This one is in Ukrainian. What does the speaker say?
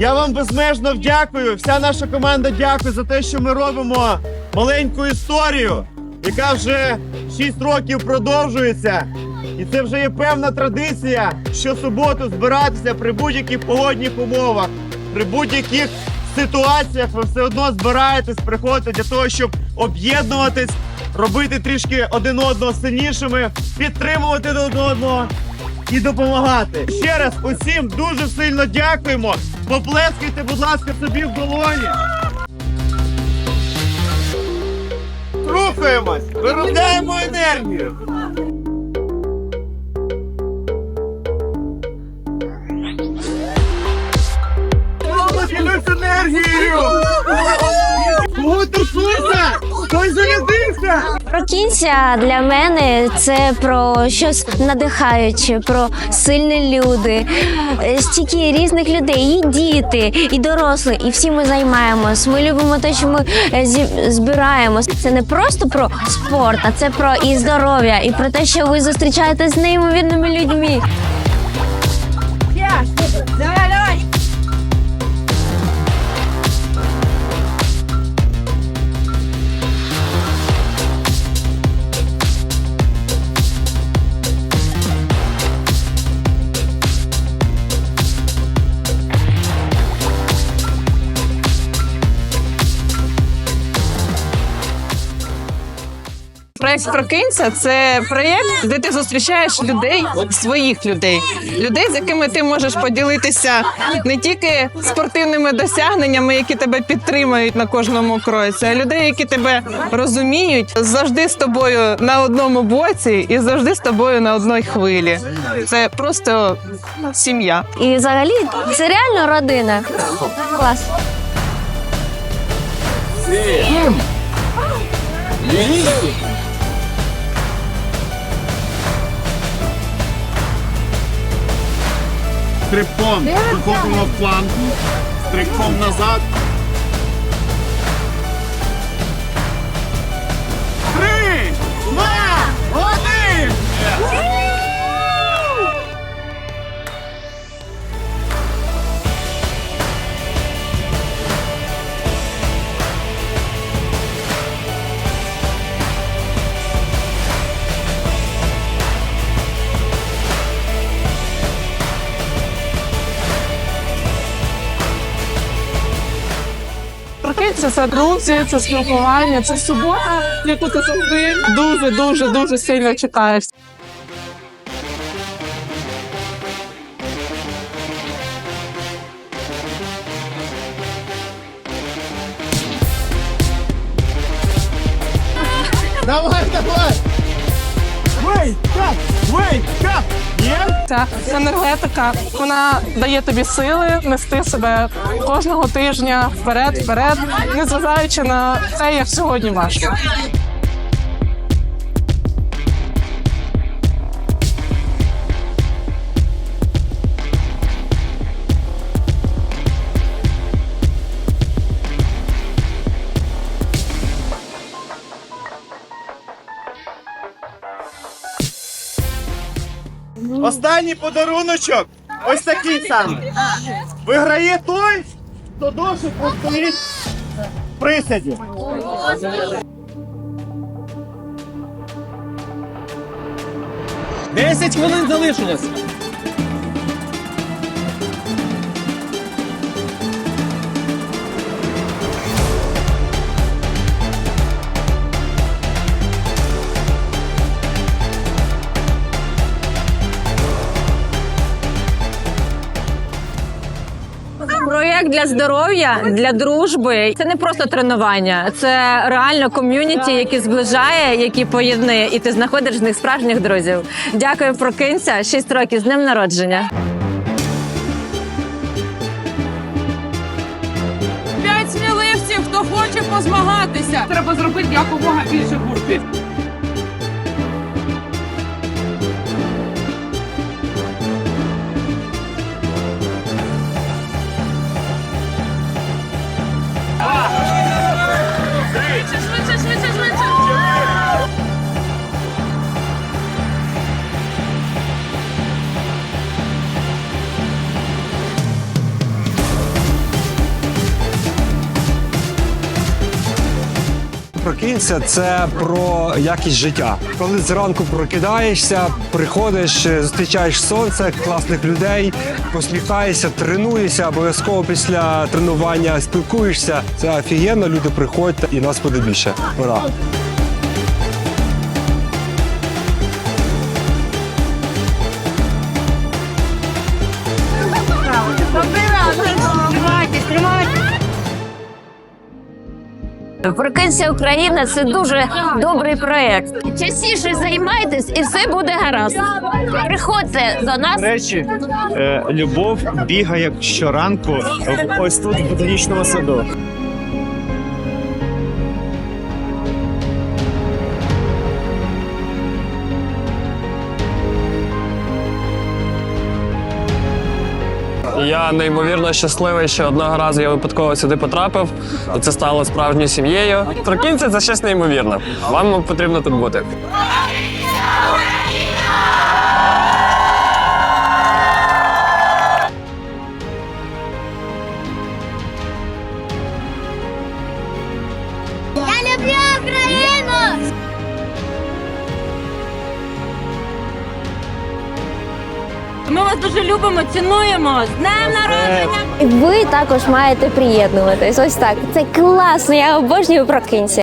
Я вам безмежно дякую. Вся наша команда дякує за те, що ми робимо маленьку історію, яка вже 6 років продовжується. І це вже є певна традиція щосуботу збиратися при будь-яких погодних умовах, при будь-яких ситуаціях ви все одно збираєтесь, приходите для того, щоб об'єднуватись, робити трішки один одного сильнішими, підтримувати один одного і допомагати. Ще раз усім дуже сильно дякуємо. Поплескайте, будь ласка, собі в долоні. Рухаємось, виробляємо енергію. Ділюсь енергією! Кого? Хтось зарядився! Прокінця для мене це про щось надихаюче, про сильні люди, Е, стільки різних людей, і діти, і дорослі, і всі ми займаємось. Ми любимо те, що ми е, збираємось. Це не просто про спорт, а це про і здоров'я, і про те, що ви зустрічаєтесь з неймовірними людьми. Проект Прокинься це проєкт, де ти зустрічаєш людей, своїх людей, людей, з якими ти можеш поділитися не тільки спортивними досягненнями, які тебе підтримують на кожному кроці, а людей, які тебе розуміють, завжди з тобою на одному боці і завжди з тобою на одній хвилі. Це просто сім'я. І взагалі це реально родина. Клас. Стрибком. Виходимо в планку, стрибком назад. Це друзі, це спілкування, це субота, яку ти завжди дуже, дуже, дуже сильно чекаєш. Давай, давай! Wake up! Wake up! Ця енергетика вона дає тобі сили нести себе кожного тижня вперед, вперед, незважаючи на те, як сьогодні важко. Останній подаруночок. Ось такий самий. Виграє той, хто довше простоїть в присаді. Десять хвилин залишилось. Проєкт для здоров'я, для дружби. Це не просто тренування, це реально ком'юніті, яке зближає, які поєднує, і ти знаходиш в них справжніх друзів. Дякую, прокинься. Шість років з днем народження. П'ять сміливців, хто хоче позмагатися. Треба зробити якомога більше бурпів. Прокинься це про якість життя. Коли зранку прокидаєшся, приходиш, е, зустрічаєш сонце, класних людей, посміхаєшся, тренуєшся, обов'язково після тренування спілкуєшся. Це офігенно, люди приходять і нас буде більше. Ура! Прокинься Україна це дуже добрий проект. Частіше займайтесь і все буде гаразд. Приходьте до нас. Речі, е, любов бігає щоранку ось тут в ботанічному саду. Я неймовірно щасливий, що одного разу я випадково сюди потрапив. і Це стало справжньою сім'єю. Прокиньте це щось неймовірне. Вам потрібно тут бути. Я вас дуже любимо, цінуємо. З днем народження! Ви також маєте приєднуватись. Ось так. Це класно. Я обожнюю прокинься.